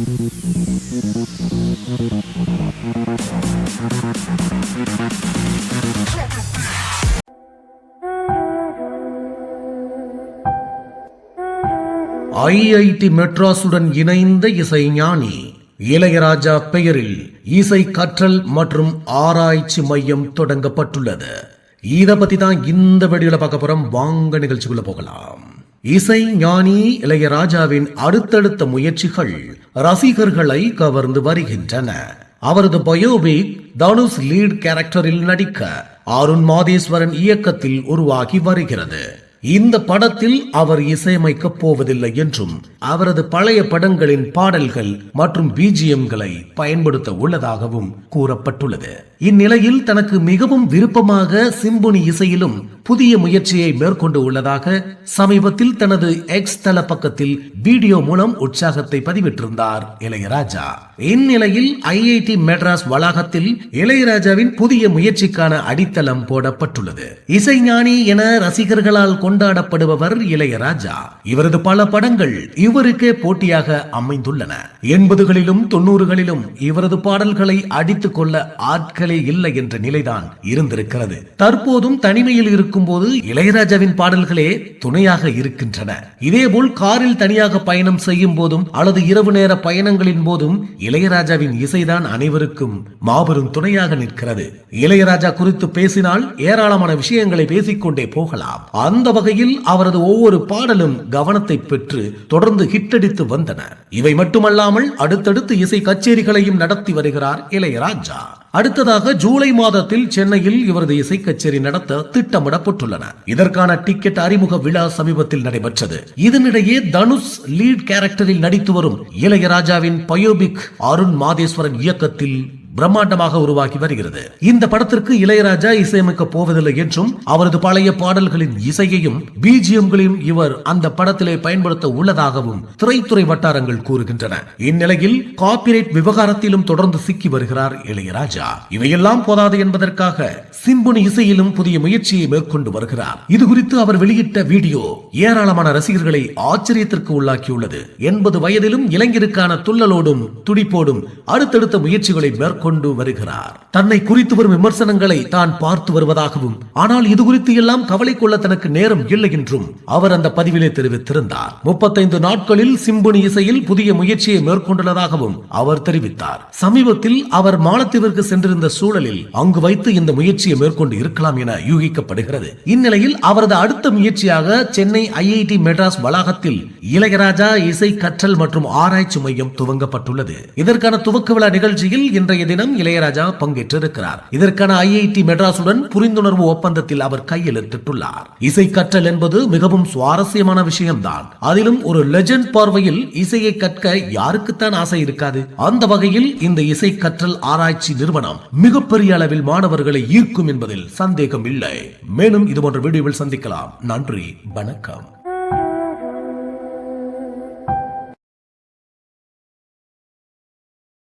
IIT மெட்ராஸுடன் இணைந்த இசைஞானி இளையராஜா பெயரில் இசை கற்றல் மற்றும் ஆராய்ச்சி மையம் தொடங்கப்பட்டுள்ளது. இதை பத்தி தான் இந்த வீடியோல பார்க்க போறோம். வாங்க நிகழ்ச்சிக்குள்ள போகலாம். இசை ஞானி இளையராஜாவின் அடுத்தடுத்த முயற்சிகள் ரசிகர்களை கவர்ந்து வருகின்றன. அவரது பயோபிக் தனுஷ் லீட் கேரக்டரில் நடிக்க அருண் மாதேஸ்வரன் இயக்கத்தில் உருவாகி வருகிறது. இந்த படத்தில் அவர் இசையமைக்கப் போவதில்லை என்றும் அவரது பழைய படங்களின் பாடல்கள் மற்றும் பிஜிஎம்களை பயன்படுத்த உள்ளதாகவும் கூறப்பட்டுள்ளது. இந்நிலையில் தனக்கு மிகவும் விருப்பமாக சிம்பொனி இசையிலும் புதிய முயற்சியை மேற்கொண்டு உள்ளதாக சமீபத்தில் தனது எக்ஸ் தள பக்கத்தில் வீடியோ மூலம் உற்சாகத்தை பதிவிட்டிருந்தார் இளையராஜா. இந்நிலையில் ஐஐடி மெட்ராஸ் வளாகத்தில் இளையராஜாவின் புதிய முயற்சிக்கான அடித்தளம் போடப்பட்டுள்ளது. இசைஞானி என ரசிகர்களால் கொண்டாடப்படுபவர் இளையராஜா. இவரது பல படங்கள் இவருக்கே போட்டியாக அமைந்துள்ளன. எண்பதுகளிலும் தொண்ணூறுகளிலும் இவரது பாடல்களை அடித்துக் கொள்ள ஆட்களே இல்லை என்ற நிலைதான் இருந்திருக்கிறது. தற்போதும் தனிமையில் இருக்கும் போது இளையராஜாவின் பாடல்களே துணையாக இருக்கின்றன. இதேபோல் காரில் தனியாக பயணம் செய்யும் போதும் அல்லது இரவு நேர பயணங்களின் போதும் இளையராஜாவின் இசைதான் அனைவருக்கும் மாபெரும் துணையாக நிற்கிறது. இளையராஜா குறித்து பேசினால் ஏராளமான விஷயங்களை பேசிக்கொண்டே போகலாம். அந்த வகையில் அவரது ஒவ்வொரு பாடலும் கவனத்தை பெற்று தொடர்ந்து ஹிட்டடித்து வந்தன. இவை மட்டுமல்லாமல் அடுத்தடுத்து இசை கச்சேரிகளையும் நடத்தி வருகிறார் இளையராஜா. அடுத்ததாக ஜூலை மாதத்தில் சென்னையில் இவரது இசை கச்சேரி நடத்த திட்டமிடப்பட்டுள்ளன. இதற்கான டிக்கெட் அறிமுக விழா சமீபத்தில் நடைபெற்றது. இதனிடையே தனுஷ் லீட் கேரக்டரில் நடித்து வரும் இளையராஜாவின் பயோபிக் அருண் மாதேஸ்வரன் இயக்கத்தில் பிரம்மாண்டமாக உருவாகி வருகிறது. இந்த படத்திற்கு இளையராஜா இசையமைக்க போவதில்லை என்றும் அவரது பழைய பாடல்களின் இசையையும் பிஜிஎம்களையும் இவர் அந்த படத்திலே பயன்படுத்த உள்ளதாகவும் திரைத்துறை வட்டாரங்கள் கூறுகின்றன. இந்நிலையில் காப்பிரைட் விவகாரத்திலும் தொடர்ந்து சிக்கி வருகிறார் இளையராஜா. இவையெல்லாம் போதாது என்பதற்காக சிம்பொனி இசையிலும் புதிய முயற்சியை மேற்கொண்டு வருகிறார். இது குறித்து அவர் வெளியிட்ட வீடியோ ஏராளமான ரசிகர்களை ஆச்சரியத்திற்கு உள்ளாக்கியுள்ளது. எண்பது வயதிலும் இளைஞருக்கான துள்ளலோடும் துடிப்போடும் அடுத்தடுத்த முயற்சிகளை மேற்கொண்டு கொண்டு வருகிறார். தன்னை குறித்து வரும் விமர்சனங்களை தான் பார்த்து வருவதாகவும் ஆனால் இது குறித்து எல்லாம் கவலை கொள்ள தனக்கு நேரம் இல்லை என்றும் அவர் அந்த பதிவிலே தெரிவித்திருந்தார். முப்பத்தைந்து நாட்களில் சிம்பொனி இசையில் புதிய முயற்சியை மேற்கொண்டுள்ளதாகவும் அவர் தெரிவித்தார். சமீபத்தில் அவர் மாலத்தீவிற்கு சென்றிருந்த சூழலில் அங்கு வைத்து இந்த முயற்சியை மேற்கொண்டு இருக்கலாம் என யூகிக்கப்படுகிறது. இந்நிலையில் அவரது அடுத்த முயற்சியாக சென்னை ஐஐடி மெட்ராஸ் வளாகத்தில் இளையராஜா இசை கற்றல் மற்றும் ஆராய்ச்சி மையம் துவங்கப்பட்டுள்ளது. இதற்கான துவக்க விழா நிகழ்ச்சியில் இன்றைய தினம் இளையராஜா பங்கேற்றிருக்கிறார். இதற்கான ஐஐடி மெட்ராஸுடன் புரிந்துணர்வு ஒப்பந்தத்தில் அவர் கையெழுத்திட்டுள்ளார். இசை கற்றல் என்பது மிகவும் சுவாரஸ்யமான விஷயம்தான். அதிலும் ஒரு லெஜண்ட் பார்வையில் இசையை கற்க யாருக்குத்தான் ஆசை இருக்காது. அந்த வகையில் இந்த இசை கற்றல் ஆராய்ச்சி நிறுவனம் மிகப்பெரிய அளவில் மாணவர்களை ஈர்க்கும் என்பதில் சந்தேகம் இல்லை. மேலும் இது போன்ற வீடியோவில் சந்திக்கலாம். நன்றி. வணக்கம்.